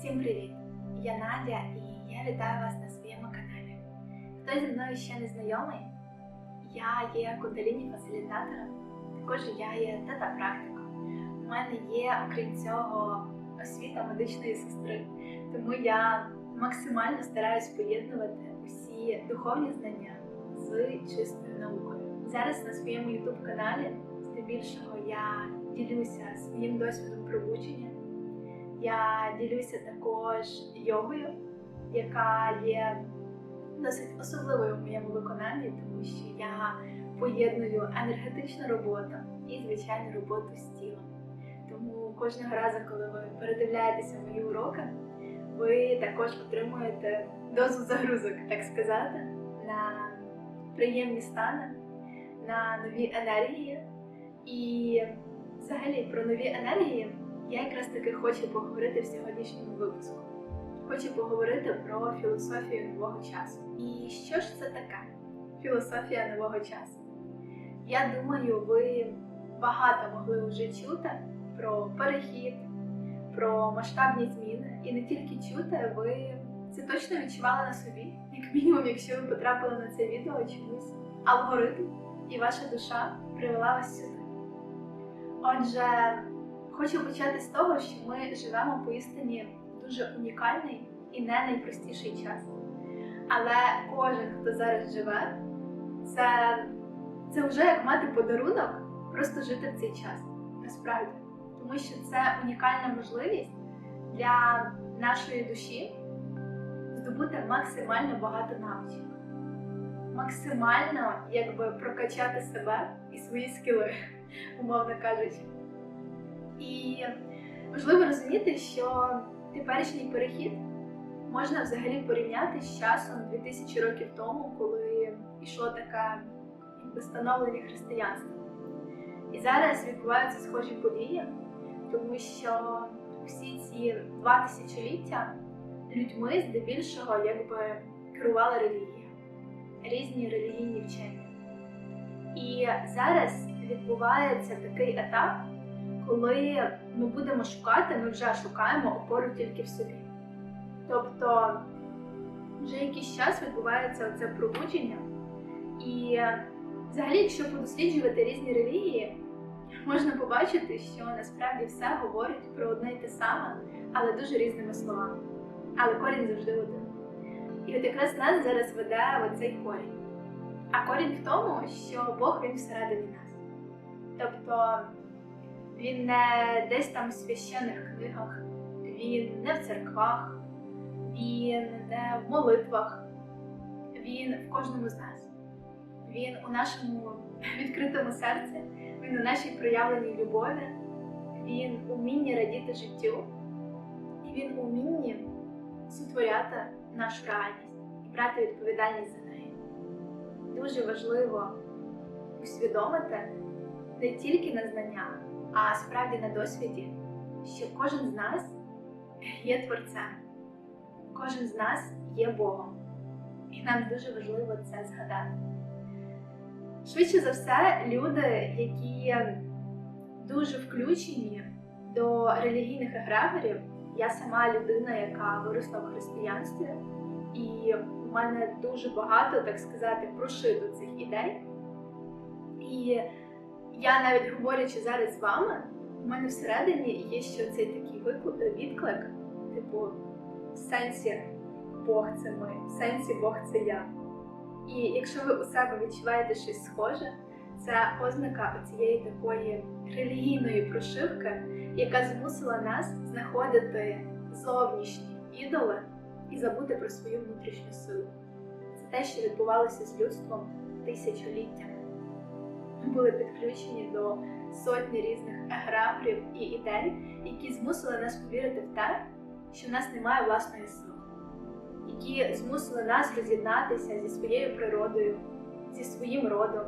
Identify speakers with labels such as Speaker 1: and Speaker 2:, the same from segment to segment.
Speaker 1: Всім привіт! Я Надя і я вітаю вас на своєму каналі. Хто зі мною ще не знайомий, я є кундаліні фасилітатором, також я є тета-практиком. У мене є, окрім цього, освіта медичної сестри, тому я максимально стараюсь поєднувати усі духовні знання з чистою наукою. Зараз на своєму youtube каналі здебільшого я ділюся своїм досвідом пробудження. Я ділюся також йогою, яка є досить особливою в моєму виконанні, тому що я поєдную енергетичну роботу і звичайну роботу з тілом. Тому кожного разу, коли ви передивляєтеся мої уроки, ви також отримуєте дозу загрузок, так сказати, на приємні стани, на нові енергії. І взагалі про нові енергії я якраз таки хочу поговорити в сьогоднішньому випуску. Хочу поговорити про філософію нового часу. І що ж це таке? Філософія нового часу. Я думаю, ви багато могли вже чути про перехід, про масштабні зміни. І не тільки чути, ви це точно відчували на собі, як мінімум, якщо ви потрапили на це відео чомусь. Алгоритм і ваша душа привела вас сюди. Отже, хочу почати з того, що ми живемо поістині дуже унікальний і не найпростіший час. Але кожен, хто зараз живе, це, це вже як мати подарунок, просто жити в цей час. Насправді. Тому що це унікальна можливість для нашої душі здобути максимально багато навичок. Максимально якби прокачати себе і свої скіли, умовно кажучи. І важливо розуміти, що теперішній перехід можна взагалі порівняти з часом 2000 років тому, коли йшло таке якби, становлення християнства. І зараз відбуваються схожі події, тому що всі ці два тисячоліття людьми здебільшого якби керувала релігія, різні релігійні вчення. І зараз відбувається такий етап коли ми будемо шукати, ми вже шукаємо опору тільки в собі. Тобто вже якийсь час відбувається це пробудження. І взагалі, якщо подосліджувати різні релігії, можна побачити, що насправді все говорить про одне й те саме, але дуже різними словами. Але корінь завжди один. І от якраз нас зараз веде оцей корінь. А корінь в тому, що Бог він всередині нас. Тобто він не десь там в священних книгах, він не в церквах, він не в молитвах, він в кожному з нас. Він у нашому відкритому серці, він у нашій проявленій любові, він у радіти життю, і він у сотворяти нашу реальність і брати відповідальність за неї. Дуже важливо усвідомити не тільки на знаннях, а справді на досвіді, що кожен з нас є творцем, кожен з нас є Богом. І нам дуже важливо це згадати. Швидше за все, люди, які дуже включені до релігійних егрегорів, я сама людина, яка виросла в християнстві, і у мене дуже багато, так сказати, прошито цих ідей. І я навіть говорячи зараз з вами, у мене всередині є ще цей такий відклик, типу, в сенсі Бог це ми, в сенсі Бог це я. І якщо ви у себе відчуваєте щось схоже, це ознака цієї такої релігійної прошивки, яка змусила нас знаходити зовнішні ідоли і забути про свою внутрішню силу. Це те, що відбувалося з людством тисячоліттями були підключені до сотні різних егрегорів і ідей, які змусили нас повірити в те, що в нас немає власної сили, які змусили нас роз'єднатися зі своєю природою, зі своїм родом,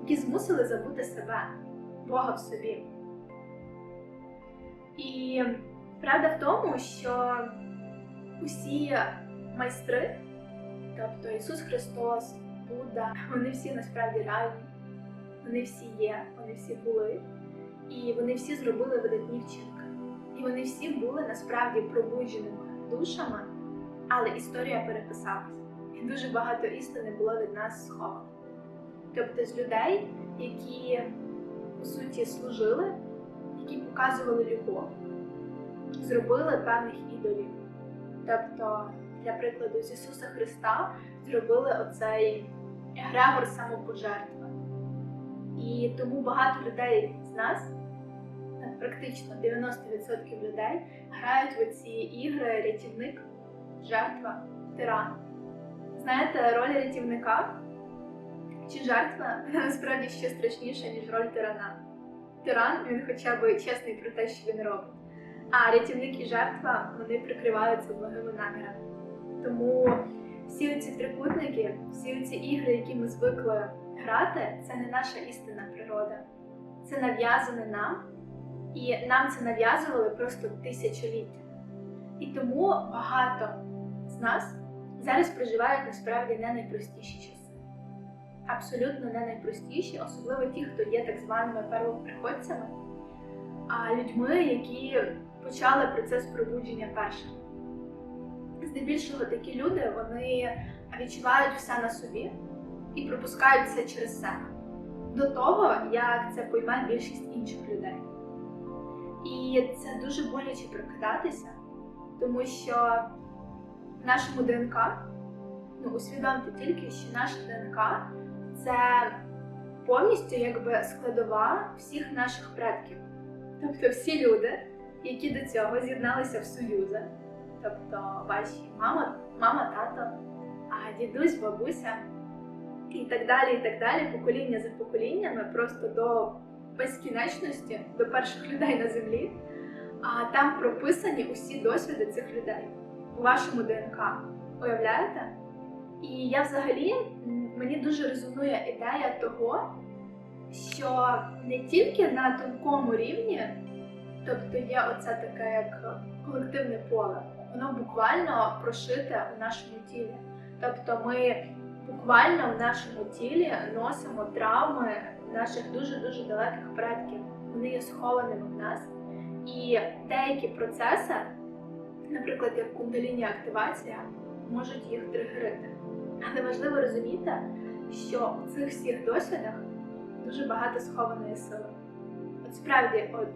Speaker 1: які змусили забути себе, Бога в собі. І правда в тому, що усі майстри, тобто Ісус Христос, Будда, вони всі насправді реальні. Вони всі є, вони всі були, і вони всі зробили видатні вчинки. і вони всі були насправді пробудженими душами, але історія переписалась. І дуже багато істини було від нас сховано. Тобто з людей, які по суті служили, які показували любов, зробили певних ідолів. Тобто, для прикладу, з Ісуса Христа зробили оцей егрегор самопожертви. І тому багато людей з нас, практично 90% людей, грають в ці ігри рятівник, жертва, тиран. Знаєте, роль рятівника чи жертва насправді ще страшніша, ніж роль тирана. Тиран він хоча б чесний про те, що він робить. А рятівник і жертва вони прикриваються благими намірами. Тому всі ці трикутники, всі ці ігри, які ми звикли грати, це не наша істинна природа. Це нав'язане нам, і нам це нав'язували просто тисячоліття. І тому багато з нас зараз проживають насправді не найпростіші часи. Абсолютно не найпростіші, особливо ті, хто є так званими первоприходцями, а людьми, які почали процес пробудження першими. Здебільшого такі люди вони відчувають все на собі і пропускають все через себе до того, як це пойме більшість інших людей. І це дуже боляче прокидатися, тому що в нашому ДНК, ну усвідомте тільки, що наша ДНК це повністю якби складова всіх наших предків. Тобто всі люди, які до цього з'єдналися в союзи, тобто ваші мама, мама, тато, а дідусь, бабуся і так далі, і так далі, покоління за поколіннями, просто до безкінечності, до перших людей на землі. А там прописані усі досвіди цих людей у вашому ДНК. Уявляєте? І я взагалі мені дуже резонує ідея того, що не тільки на тонкому рівні, тобто є оце таке як колективне поле, воно буквально прошите у нашому тілі. Тобто ми буквально в нашому тілі носимо травми наших дуже-дуже далеких предків. Вони є схованими в нас. І деякі процеси, наприклад, як кундаліні активація, можуть їх тригерити. Але важливо розуміти, що у цих всіх досвідах дуже багато схованої сили. От справді, от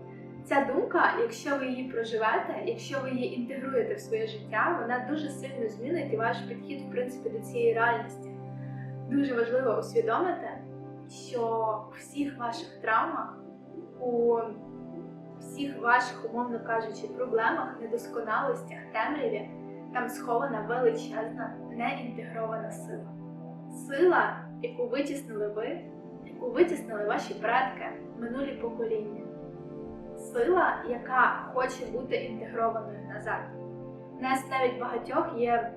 Speaker 1: ця думка, якщо ви її проживете, якщо ви її інтегруєте в своє життя, вона дуже сильно змінить ваш підхід, в принципі, до цієї реальності. Дуже важливо усвідомити, що у всіх ваших травмах, у всіх ваших, умовно кажучи, проблемах, недосконалостях, темряві, там схована величезна, неінтегрована сила. Сила, яку витіснили ви, яку витіснили ваші предки, минулі покоління. Сила, яка хоче бути інтегрованою назад. У нас навіть багатьох є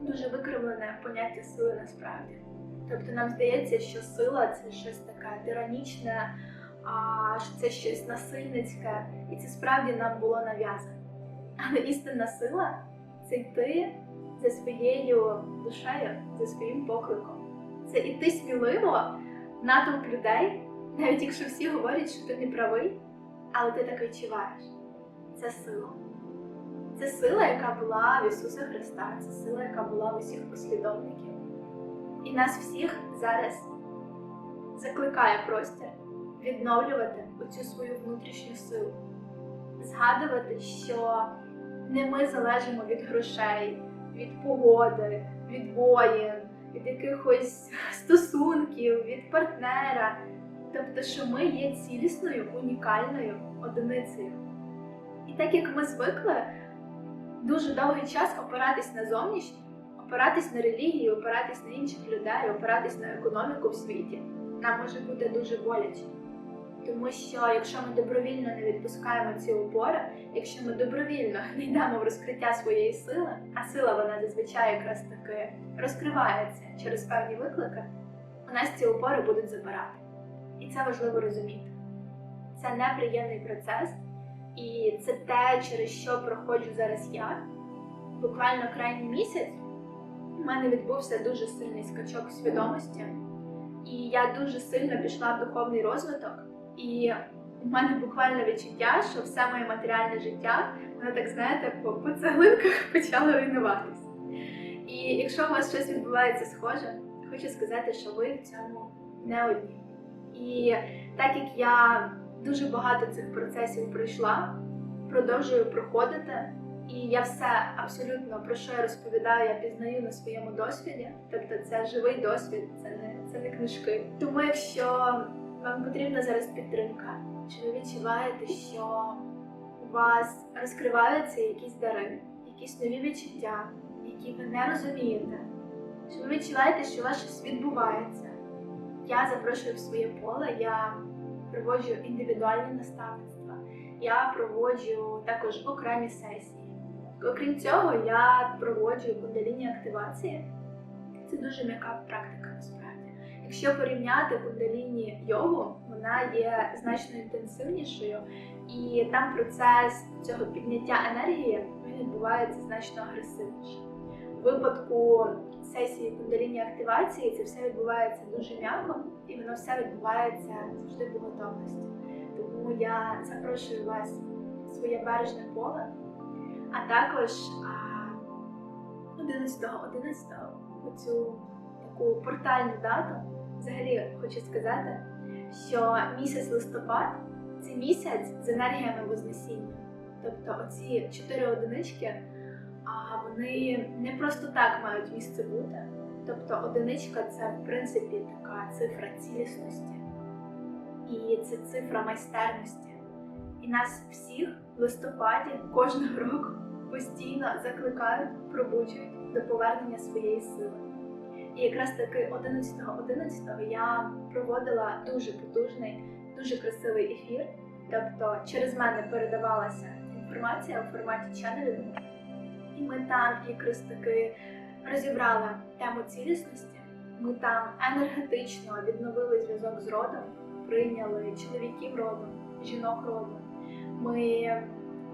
Speaker 1: дуже викривлене поняття сили насправді. Тобто нам здається, що сила це щось таке тиранічне, що це щось насильницьке, і це справді нам було нав'язано. Але істинна сила це йти за своєю душею, за своїм покликом. Це йти сміливо натовп людей, навіть якщо всі говорять, що ти не правий, але ти так відчуваєш. Це сила. Це сила, яка була в Ісуса Христа, це сила, яка була в усіх послідовників. І нас всіх зараз закликає простір відновлювати оцю свою внутрішню силу, згадувати, що не ми залежимо від грошей, від погоди, від воїн, від якихось стосунків, від партнера. Тобто, що ми є цілісною, унікальною одиницею. І так як ми звикли дуже довгий час опиратись на зовнішнє, опиратись на релігію, опиратись на інших людей, опиратись на економіку в світі, нам може бути дуже боляче. Тому що якщо ми добровільно не відпускаємо ці опори, якщо ми добровільно не йдемо в розкриття своєї сили, а сила вона зазвичай якраз таки розкривається через певні виклики, у нас ці опори будуть забирати. І це важливо розуміти. Це неприємний процес, і це те, через що проходжу зараз я. Буквально крайній місяць у мене відбувся дуже сильний скачок свідомості, і я дуже сильно пішла в духовний розвиток. І у мене буквально відчуття, що все моє матеріальне життя, воно так знаєте, по, по цеглинках почало руйнуватись. І якщо у вас щось відбувається схоже, хочу сказати, що ви в цьому не одні. І так як я дуже багато цих процесів пройшла, продовжую проходити, і я все абсолютно про що я розповідаю, я пізнаю на своєму досвіді. Тобто це живий досвід, це не це не книжки. Тому якщо вам потрібна зараз підтримка, чи ви відчуваєте, що у вас розкриваються якісь дари, якісь нові відчуття, які ви не розумієте, чи ви відчуваєте, що у вас щось відбувається, я запрошую в своє поле, я проводжу індивідуальні наставництва, я проводжу також окремі сесії. Окрім цього, я проводжу кундаліні активації. Це дуже м'яка практика насправді. Якщо порівняти кундаліні йогу, вона є значно інтенсивнішою, і там процес цього підняття енергії він відбувається значно агресивніше. У випадку сесії кундаліні активації це все відбувається дуже м'яко, і воно все відбувається завжди по готовності. Тому я запрошую вас в своє бережне поле, а також 11.11 у цю таку портальну дату. Взагалі хочу сказати, що місяць листопад це місяць з енергіями Вознесіння. Тобто оці чотири одинички, вони не просто так мають місце бути. Тобто одиничка це в принципі така цифра цілісності, і це цифра майстерності. І нас всіх в листопаді кожного року постійно закликають, пробуджують до повернення своєї сили. І якраз таки 11.11 я проводила дуже потужний, дуже красивий ефір. Тобто через мене передавалася інформація у форматі ченнелінгу. І ми там якраз таки розібрали тему цілісності. Ми там енергетично відновили зв'язок з родом, прийняли чоловіків родом, жінок родом. Ми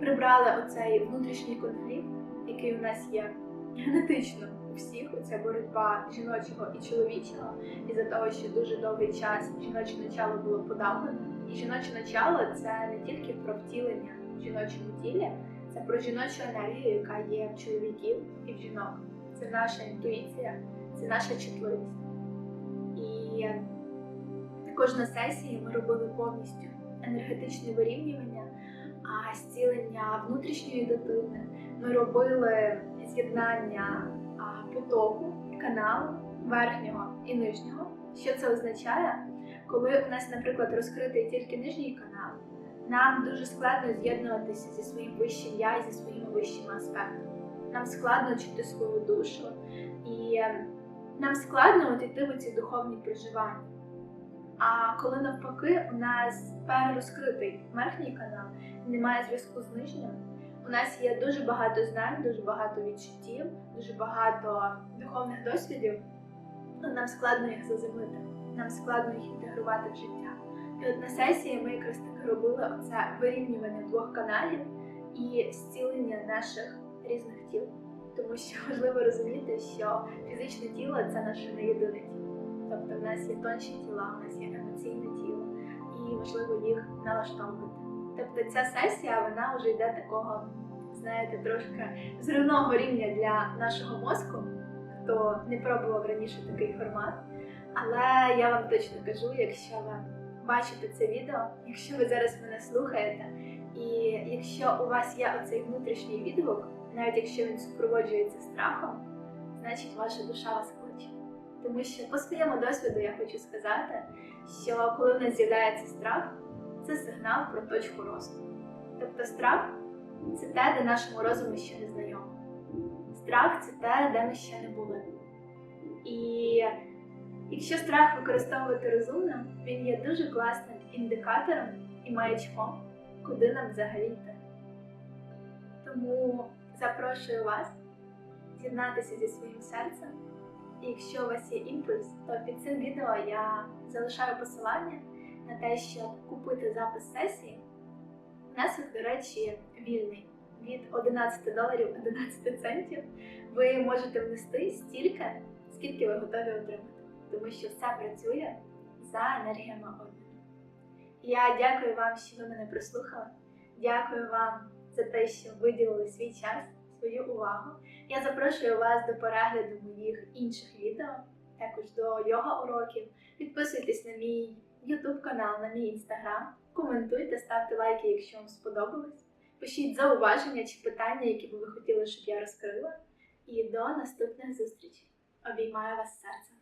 Speaker 1: прибрали оцей внутрішній конфлікт, який у нас є генетично у всіх. Оця боротьба жіночого і чоловічого, із-за того, що дуже довгий час жіноче начало було подавлено. І жіноче начало це не тільки про втілення в жіночому тілі, це про жіночу енергію, яка є в чоловіків і в жінок. Це наша інтуїція, це наша чутливість. І також на сесії ми робили повністю енергетичне вирівнювання, а зцілення внутрішньої дитини. Ми робили з'єднання потоку, каналу верхнього і нижнього. Що це означає? Коли у нас, наприклад, розкритий тільки нижній канал, нам дуже складно з'єднуватися зі своїм вищим я і зі своїми вищими аспектами. Нам складно чути свою душу, і нам складно от йти в ці духовні проживання. А коли навпаки у нас перерозкритий верхній канал, немає зв'язку з нижнім, у нас є дуже багато знань, дуже багато відчуттів, дуже багато духовних досвідів, але нам складно їх заземлити, нам складно їх інтегрувати в життя. І от на сесії ми якраз таки робили оце вирівнювання двох каналів і зцілення наших різних тіл. Тому що важливо розуміти, що фізичне тіло це наше не єдине тіло. Тобто в нас є тонші тіла, у нас є емоційне тіло, і важливо їх налаштовувати. Тобто ця сесія вона вже йде такого, знаєте, трошки зривного рівня для нашого мозку, хто не пробував раніше такий формат. Але я вам точно кажу, якщо ви бачите це відео, якщо ви зараз мене слухаєте, і якщо у вас є оцей внутрішній відгук, навіть якщо він супроводжується страхом, значить ваша душа вас кличе. Тому що по своєму досвіду я хочу сказати, що коли в нас з'являється страх, це сигнал про точку росту. Тобто страх це те, де нашому розуму ще не знайомо. Страх це те, де ми ще не були. І якщо страх використовувати розумно, він є дуже класним індикатором і маячком, куди нам взагалі йти. Тому запрошую вас з'єднатися зі своїм серцем. І якщо у вас є імпульс, то під цим відео я залишаю посилання на те, щоб купити запис сесії. Внесок, до речі, вільний від 11 доларів 11 центів. Ви можете внести стільки, скільки ви готові отримати, тому що все працює за енергіями обміну. Я дякую вам, що ви мене прослухали. Дякую вам за те, що виділили свій час, свою увагу. Я запрошую вас до перегляду моїх інших відео, також до йога уроків. Підписуйтесь на мій YouTube канал, на мій інстаграм, коментуйте, ставте лайки, якщо вам сподобалось. Пишіть зауваження чи питання, які би ви хотіли, щоб я розкрила. І до наступних зустрічей. Обіймаю вас серцем.